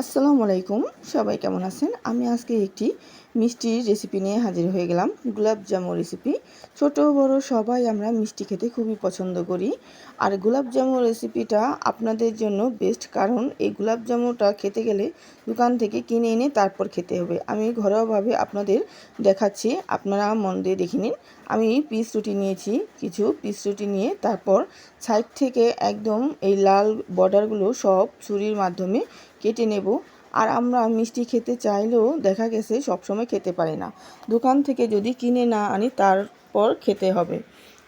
আসসালামু আলাইকুম, সবাই কেমন আছেন? আমি আজকে একটি মিষ্টির রেসিপি নিয়ে হাজির হয়ে গেলাম, গোলাপ জামু রেসিপি ছোট বড় সবাই আমরা মিষ্টি খেতে খুবই পছন্দ করি। আর গোলাপ জামু রেসিপিটা আপনাদের জন্য বেস্ট কারণ এই গোলাপ জামুটা খেতে গেলে দোকান থেকে কিনে এনে তারপর খেতে হবে। আমি ঘরোয়াভাবে আপনাদের দেখাচ্ছি, আপনারা মন দিয়ে দেখে নিন। আমি পিস রুটি নিয়েছি, কিছু পিস রুটি নিয়ে তারপর সাইড থেকে একদম এই লাল বর্ডারগুলো সব ছুরির মাধ্যমে কেটে নেব। আর আমরা মিষ্টি খেতে চাইলেও দেখা গেছে সবসময় খেতে পারি না। দোকান থেকে যদি কিনে না আনি, তারপর খেতে হবে।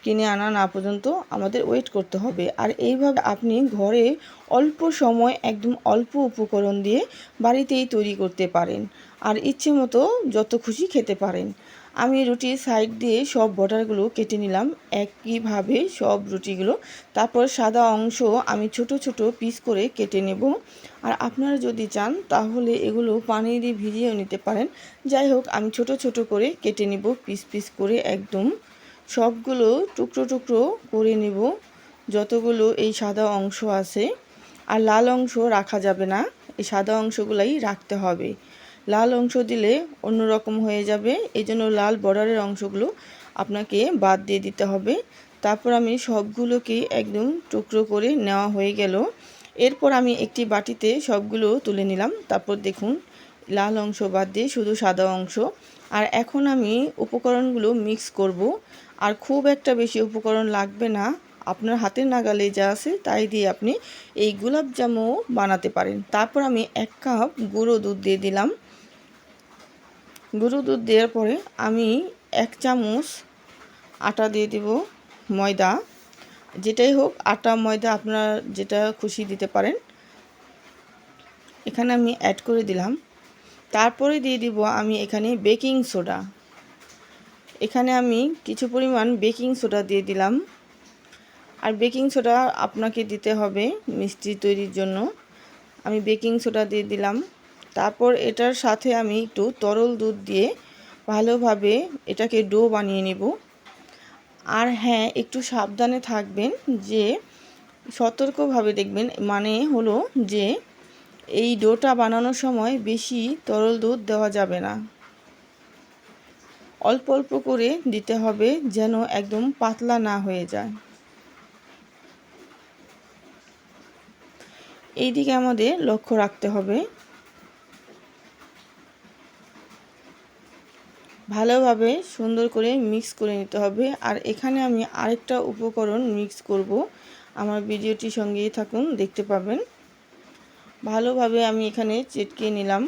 কিনে আনা না পর্যন্ত আমাদের ওয়েট করতে হবে। আর এইভাবে আপনি ঘরে অল্প সময়, একদম অল্প উপকরণ দিয়ে বাড়িতেই তৈরি করতে পারেন। আর ইচ্ছে মতো যত খুশি খেতে পারেন। আমি রুটির সাইড দিয়ে সব বর্ডারগুলো কেটে নিলাম। একইভাবে সব রুটিগুলো। তারপর সাদা অংশ আমি ছোট ছোট পিস করে কেটে নেব। আর আপনারা যদি চান, তাহলে এগুলো পানি দিয়ে ভিজিয়েও নিতে পারেন। যাই হোক, আমি ছোট ছোট করে কেটে নেব পিস পিস করে একদম। সবগুলো টুকরো টুকরো করে নেব। যতগুলো এই সাদা অংশ আছে। আর লাল অংশ রাখা যাবে না। এই সাদা অংশগুলাই রাখতে হবে। লাল অংশ দিলে অন্যরকম হয়ে যাবে। এই জন্য লাল বর্ডারের অংশগুলো আপনাকে বাদ দিয়ে দিতে হবে। তারপর আমি সবগুলোকে একদম টুকরো করে নেওয়া হয়ে গেল। এরপর আমি একটি বাটিতে সবগুলো তুলে নিলাম। তারপর দেখুন, লাল অংশ বাদ দিয়ে শুধু সাদা অংশ। আর এখন আমি উপকরণগুলো মিক্স করব। আর খুব একটা বেশি উপকরণ লাগবে না। আপনার হাতের নাগালে যা আছে তাই দিয়ে আপনি এই গোলাপ জামু বানাতে পারেন। তারপর আমি এক কাপ গুঁড়ো দুধ দিয়ে দিলাম। গুঁড়ো দুধ দেওয়ার পরে আমি এক চামচ আটা দিয়ে দেব ময়দা, যেটাই হোক আটা, ময়দা আপনারা যেটা খুশি দিতে পারেন। এখানে আমি অ্যাড করে দিলাম। তারপরে দিয়ে দিব আমি এখানে বেকিং সোডা এখানে আমি কিছু পরিমাণ বেকিং সোডা দিয়ে দিলাম। আর বেকিং সোডা আপনাকে দিতে হবে মিষ্টি তৈরির জন্য। আমি বেকিং সোডা দিয়ে দিলাম। তারপর এটার সাথে আমি একটু তরল দুধ দিয়ে ভালোভাবে এটাকে ডো বানিয়ে নেব। আর হ্যাঁ একটু সাবধানে থাকবেন যে, সতর্কভাবে দেখবেন মানে হলো যে, এই ডোটা বানানোর সময় বেশি তরল দুধ দেওয়া যাবে না। অল্প অল্প করে দিতে হবে যেন একদম পাতলা না হয়ে যায়। এই দিকে আমাদের লক্ষ্য রাখতে হবে। ভালোভাবে সুন্দর করে মিক্স করে নিতে হবে। আর এখানে আমি আরেকটা উপকরণ মিক্স করব। আমার ভিডিওটি সঙ্গেই থাকুন, দেখতে পাবেন। ভালোভাবে আমি এখানে চেটকে নিলাম।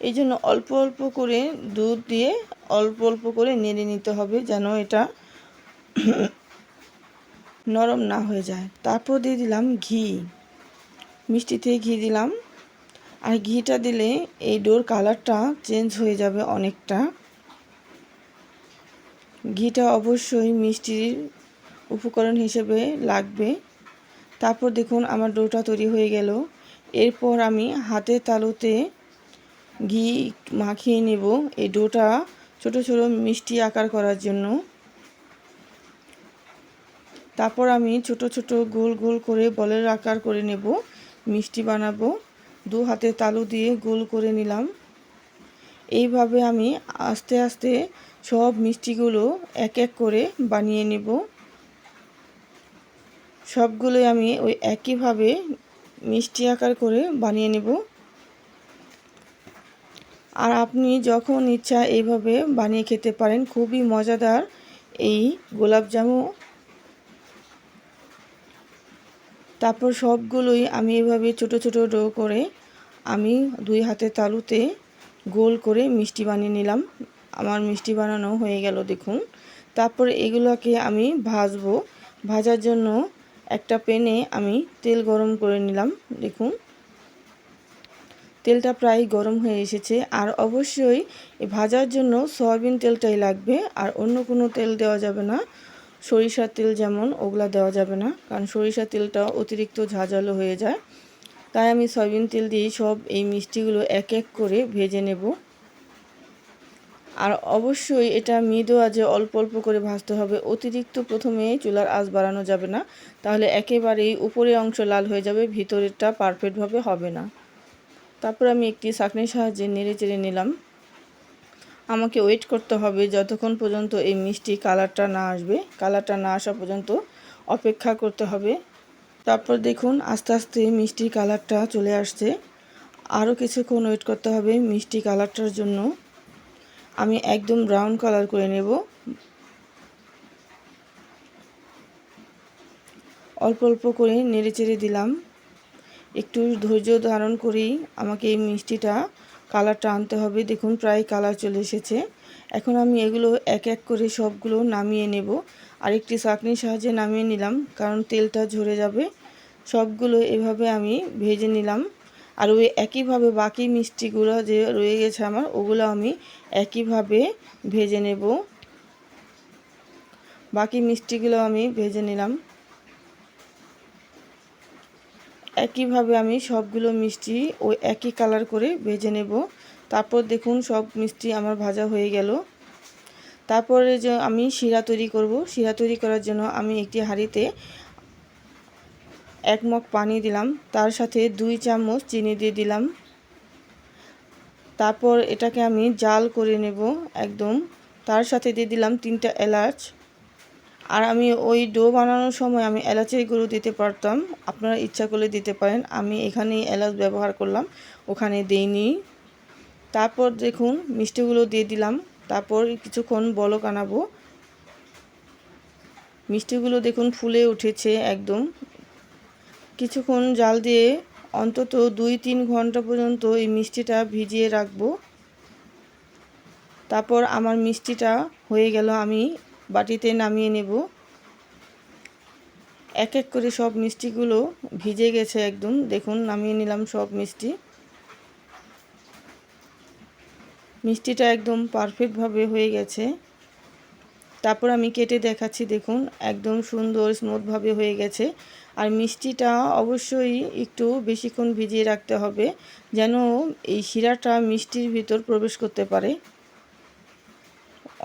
এই জন্য অল্প অল্প করে দুধ দিয়ে অল্প অল্প করে নেড়ে নিতে হবে যেন এটা নরম না হয়ে যায়। তারপর দিয়ে দিলাম ঘি। মিষ্টিতে ঘি দিলাম। আর ঘিটা দিলে এই ডোর কালারটা চেঞ্জ হয়ে যাবে অনেকটা। ঘিটা অবশ্যই মিষ্টির উপকরণ হিসেবে লাগবে। তারপর দেখুন আমার ডোটা তৈরি হয়ে গেল। এরপর আমি হাতে তালুতে ঘি মাখিয়ে নেব এই ডোটা ছোট ছোট মিষ্টি আকার করার জন্য। তারপর আমি ছোট ছোট গোল গোল করে বলের আকার করে নেব, মিষ্টি বানাবো। দু হাতে তালু দিয়ে গোল করে নিলাম। এইভাবে আমি আস্তে আস্তে সব মিষ্টিগুলো এক এক করে বানিয়ে নেব। সবগুলোই আমি ওই একইভাবে মিষ্টি আকার করে বানিয়ে নেব। আর আপনি যখন ইচ্ছা এইভাবে বানিয়ে খেতে পারেন, খুবই মজাদার এই গোলাপ জামু তারপর সবগুলোই আমি এভাবে ছোট ছোট ডো করে আমি দুই হাতে তালুতে গোল করে মিষ্টি বানিয়ে নিলাম। আমার মিষ্টি বানানো হয়ে গেল, দেখুন। তারপর এগুলোকে আমি ভাজবো। ভাজার জন্য একটা প্যানে আমি তেল গরম করে নিলাম, দেখুন। তেলটা প্রায় গরম হয়ে এসেছে। আর অবশ্যই ভাজার জন্য সয়াবিন তেলটাই লাগবে, আর অন্য কোনো তেল দেওয়া যাবে না। সরিষার তেল যেমন, ওগুলা দেওয়া যাবে না, কারণ সরিষার তেলটা অতিরিক্ত ঝাঁঝালো হয়ে যায়। তাই আমি সয়াবিন তেল দিয়ে সব এই মিষ্টিগুলো এক এক করে ভেজে নেব। আর অবশ্যই এটা মৃদু আজে অল্প অল্প করে ভাজতে হবে। অতিরিক্ত প্রথমে চুলার আঁচ বাড়ানো যাবে না, তাহলে একেবারেই উপরের অংশ লাল হয়ে যাবে, ভিতরেরটা পারফেক্টভাবে হবে না। তারপর আমি একটি চাকনির সাহায্যে নেড়ে চেড়ে নিলাম। আমাকে ওয়েট করতে হবে যতক্ষণ পর্যন্ত এই মিষ্টি কালারটা না আসবে। কালারটা না আসা পর্যন্ত অপেক্ষা করতে হবে। তারপর দেখুন, আস্তে আস্তে মিষ্টির কালারটা চলে আসছে। আরও কিছুক্ষণ ওয়েট করতে হবে মিষ্টি কালারটার জন্য। আমি একদম ব্রাউন কালার করে নেব। অল্প অল্প করে নেড়ে চেড়ে দিলাম। একটু ধৈর্য ধারণ করেই আমাকে এই মিষ্টিটা কালারটা আনতে হবে। দেখুন, প্রায় কালার চলে এসেছে। এখন আমি এগুলো এক এক করে সবগুলো নামিয়ে নেব। আরেকটি চাকনির সাহায্যে নামিয়ে নিলাম, কারণ তেলটা ঝরে যাবে। সবগুলো এভাবে আমি ভেজে নিলাম। আর ওই একইভাবে বাকি মিষ্টিগুলো যে রয়ে গেছে আমার, ওগুলো আমি একইভাবে ভেজে নেব। বাকি মিষ্টিগুলো আমি ভেজে নিলাম। একইভাবে আমি সবগুলো মিষ্টি ওই একই কালার করে ভেজে নেব। তারপর দেখুন সব মিষ্টি আমার ভাজা হয়ে গেল। তারপরে যে আমি শিরা তৈরি করব, শিরা তৈরি করার জন্য আমি একটি হাঁড়িতে এক মগ পানি দিলাম। তার সাথে দুই চামচ চিনি দিয়ে দিলাম। তারপর এটাকে আমি জাল করে নেব একদম। তার সাথে দিয়ে দিলাম তিনটা এলাচ। আর আমি ওই ডো বানানোর সময় আমি এলাচের গুঁড়ো দিতে পারতাম। আপনারা ইচ্ছা করলে দিতে পারেন। আমি এখানেই এলাচ ব্যবহার করলাম, ওখানে দিইনি। তারপর দেখুন, মিষ্টিগুলো দিয়ে দিলাম। তারপর কিছুক্ষণ বলক আনাবো। মিষ্টিগুলো দেখুন ফুলে উঠেছে একদম। কিছুক্ষণ জাল দিয়ে অন্তত দুই তিন ঘণ্টা পর্যন্ত এই মিষ্টিটা ভিজিয়ে রাখব। তারপর আমার মিষ্টিটা হয়ে গেল। আমি বাটিতে নামিয়ে নেব। এক এক করে সব মিষ্টিগুলো ভিজে গেছে একদম। দেখুন, নামিয়ে নিলাম সব মিষ্টি। মিষ্টিটা একদম পারফেক্টভাবে হয়ে গেছে। তারপর আমি কেটে দেখাচ্ছি, দেখুন, একদম সুন্দর স্মুথভাবে হয়ে গেছে। আর মিষ্টিটা অবশ্যই একটু বেশিক্ষণ ভিজিয়ে রাখতে হবে, যেন এই শিরাটা মিষ্টির ভিতর প্রবেশ করতে পারে।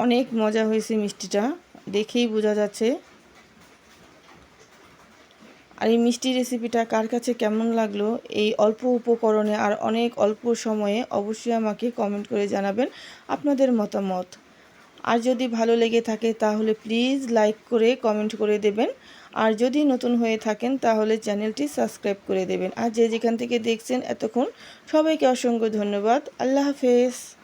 অনেক মজা হয়েছে মিষ্টিটা। দেখেই বোঝা যাচ্ছে। আর এই মিষ্টি রেসিপিটা কার কাছে কেমন লাগল, এই অল্প উপকরণে আর অনেক অল্প সময়ে অবশ্যই আমাকে কমেন্ট করে জানাবেন আপনাদের মতামত। আর যদি ভালো লেগে থাকে তাহলে প্লিজ লাইক করে কমেন্ট করে দেবেন। আর যদি নতুন হয়ে থাকেন তাহলে চ্যানেলটি সাবস্ক্রাইব করে দেবেন। আর যে যেখান থেকে দেখছেন এতক্ষণ সবাইকে অসংখ্য ধন্যবাদ। আল্লাহ হাফেজ।